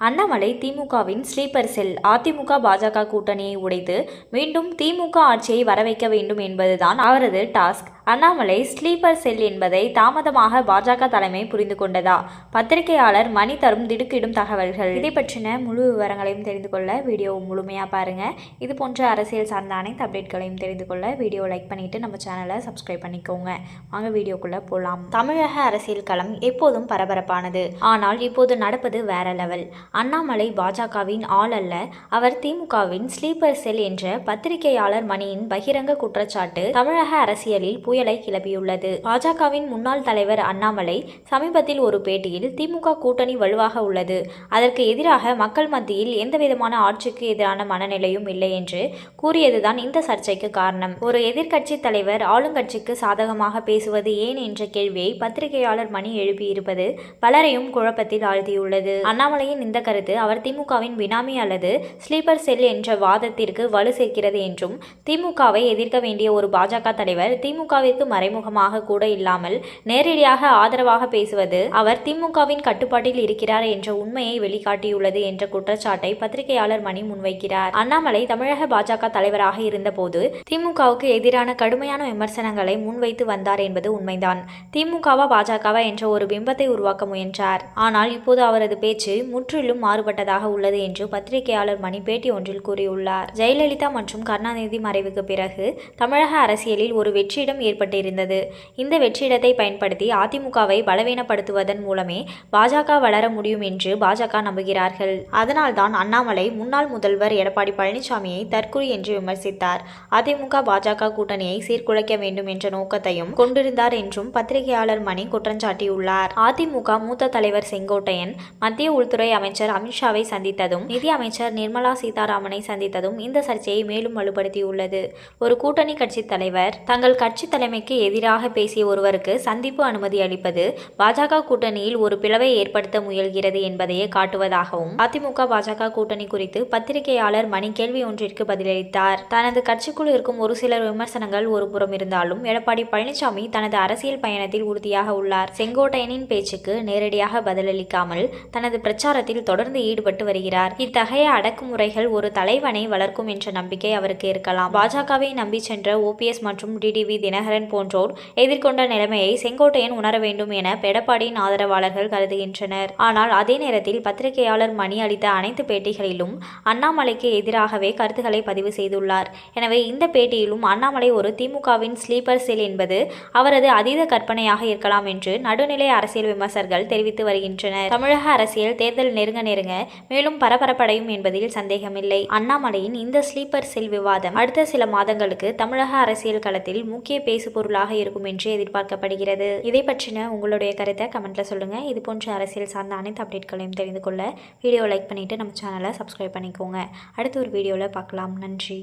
அண்ணாமலை திமுகவின் ஸ்லீப்பர் செல் அதிமுக பாஜக கூட்டணியை உடைத்து மீண்டும் திமுக ஆட்சியை வரவைக்க வேண்டும் என்பதுதான் அவரது டாஸ்க். அண்ணாமலை ஸ்லீப்பர் செல் என்பதை தாமதமாக பாஜக தலைமை புரிந்து கொண்டதா? பத்திரிகையாளர் மணி தரும் திடுக்கிடும் தகவல்கள். இதை பற்றின முழு விவரங்களையும் தெரிந்து கொள்ள வீடியோ முழுமையாக பாருங்கள் இது போன்ற அரசியல் சார்ந்த அனைத்து அப்டேட்களையும் தெரிந்து கொள்ள வீடியோ லைக் பண்ணிட்டு நம்ம சேனலை சப்ஸ்கிரைப் பண்ணிக்கோங்க. வாங்க வீடியோக்குள்ளே போகலாம் தமிழக அரசியல் களம் எப்போதும் பரபரப்பானது. ஆனால் இப்போது நடப்பது வேற லெவல். அண்ணாமலை பாஜகவின் ஆள் அல்ல. அவர் திமுகவின் ஸ்லீப்பர் செல் என்ற பத்திரிகையாளர் மணியின் பகிரங்க குற்றச்சாட்டு தமிழக அரசியலில் புயலை கிளப்பியுள்ளது. பாஜகவின் முன்னாள் தலைவர் அண்ணாமலை சமீபத்தில் ஒரு பேட்டியில் திமுக கூட்டணி வலுவாக உள்ளது. அதற்கு எதிராக மக்கள் மத்தியில் எந்தவிதமான ஆட்சிக்கு எதிரான மனநிலையும் இல்லை என்று கூறியதுதான் இந்த சர்ச்சைக்கு காரணம். ஒரு எதிர்க்கட்சி தலைவர் ஆளுங்கட்சிக்கு சாதகமாக பேசுவது ஏன் என்ற கேள்வியை பத்திரிகையாளர் மணி எழுப்பியிருப்பது பலரையும் குழப்பத்தில் ஆழ்த்தியுள்ளது. அண்ணாமலையின் இந்த கருத்து அவர் திமுகவின் பினாமி அல்லது ஸ்லீப்பர் செல் என்ற வாதத்திற்கு வலு சேர்க்கிறது என்றும் திமுகவை எதிர்க்க வேண்டிய ஒரு பாஜக தலைவர் திமுகவிற்கு மறைமுகமாக கூட இல்லாமல் நேரடியாக ஆதரவாக பேசுவது அவர் திமுகவின் கட்டுப்பாட்டில் இருக்கிறார் என்ற உண்மையை வெளிக்காட்டியுள்ளது என்ற குற்றச்சாட்டை பத்திரிகையாளர் மணி முன்வைக்கிறார். அண்ணாமலை தமிழக பாஜக தலைவராக இருந்தபோது திமுகவுக்கு எதிரான கடுமையான விமர்சனங்களை முன்வைத்து வந்தார் என்பது உண்மைதான். திமுகவா பாஜகவா என்ற ஒரு பிம்பத்தை உருவாக்க முயன்றார். ஆனால் இப்போது அவரது பேச்சு முற்றிலும் மாறுபட்டதாக உள்ளது என்று பத்திரிகையாளர் மணி பேட்டி ஒன்றில் கூறியுள்ளார். ஜெயலலிதா மற்றும் கருணாநிதி மறைவுக்கு பிறகு தமிழக அரசியலில் ஒரு வெற்றிடம் ஏற்பட்டிருந்தது இந்த வெற்றிடத்தை பயன்படுத்தி அதிமுகவை பலவீனப்படுத்துவதன் மூலமே பாஜக வளர முடியும் என்று பாஜக நம்புகிறார்கள். அதனால்தான் அண்ணாமலை முன்னாள் முதல்வர் எடப்பாடி பழனிசாமியை தற்குறி என்று விமர்சித்தார். அதிமுக பாஜக கூட்டணியை சீர்குலைக்க வேண்டும் என்ற நோக்கத்தையும் கொண்டிருந்தார் என்றும் பத்திரிகையாளர் மணி குற்றஞ்சாட்டியுள்ளார் அதிமுக மூத்த தலைவர் செங்கோட்டையன் மத்திய உள்துறை அமைச்சர் அமித்ஷாவை சந்தித்ததும் நிதி அமைச்சர் நிர்மலா சீதாராமனை சந்தித்ததும் இந்த சர்ச்சையை மேலும் வலுப்படுத்தியுள்ளது. ஒரு கூட்டணி கட்சி தலைவர் தங்கள் கட்சி தலைமைக்கு எதிராக பேசிய ஒருவருக்கு சந்திப்பு அனுமதி அளிப்பது பாஜக கூட்டணியில் ஒரு பிளவை ஏற்படுத்த முயல்கிறது என்பதையே காட்டுவதாகவும் அதிமுக பாஜக கூட்டணி குறித்து பத்திரிகையாளர் மணி கேள்வி ஒன்றிற்கு பதிலளித்தார். தனது கட்சிக்குள் இருக்கும் ஒரு சிலர் விமர்சனங்கள் ஒரு புறம் இருந்தாலும் எடப்பாடி பழனிசாமி தனது அரசியல் பயணத்தில் உறுதியாக உள்ளார். செங்கோட்டையனின் பேச்சுக்கு நேரடியாக பதிலளிக்காமல் தனது பிரச்சாரத்தில் தொடர்ந்து ஈடுபட்டு வருகிறார். இத்தகைய அடக்குமுறைகள் ஒரு தலைவனை வளர்க்கும் என்ற நம்பிக்கை அவருக்கு இருக்கலாம். பாஜகவை நம்பி சென்ற ஓபிஎஸ் மற்றும் டிடிவி தினகரன் போன்றோர் எதிர்கொண்ட நிலைமையை செங்கோட்டையன் உணர வேண்டும் என எடப்பாடியின் ஆதரவாளர்கள் கருதுகின்றனர். ஆனால் அதே நேரத்தில் பத்திரிகையாளர் மணி அளித்த அனைத்து பேட்டிகளிலும் அண்ணாமலைக்கு எதிராகவே கருத்துக்களை பதிவு செய்துள்ளார். எனவே இந்த பேட்டியிலும் அண்ணாமலை ஒரு திமுகவின் ஸ்லீப்பர் செல் என்பது அவரது அதீத கற்பனையாக இருக்கலாம் என்று நடுநிலை அரசியல் விமர்சகர்கள் தெரிவித்து வருகின்றனர். தமிழக அரசியல் தேர்தல் நெருங்க நெருங்க மேலும் பரபரப்படையும் என்பதில் சந்தேகமில்லை. அண்ணாமலையின் இந்த ஸ்லீப்பர் செல் விவாதம் அடுத்த சில மாதங்களுக்கு தமிழக அரசியல் களத்தில் முக்கிய பேசு பொருளாக இருக்கும் என்று எதிர்பார்க்கப்படுகிறது. இதை பற்றின உங்களுடைய கருத்தை கமெண்ட்ல சொல்லுங்க. இது போன்ற அரசியல் சார்ந்த அனைத்து அப்டேட்களையும் தெரிந்து கொள்ள வீடியோ லைக் பண்ணிட்டு நம்ம சேனலை சப்ஸ்கிரைப் பண்ணிக்கோங்க. அடுத்த ஒரு வீடியோவில் பார்க்கலாம். நன்றி.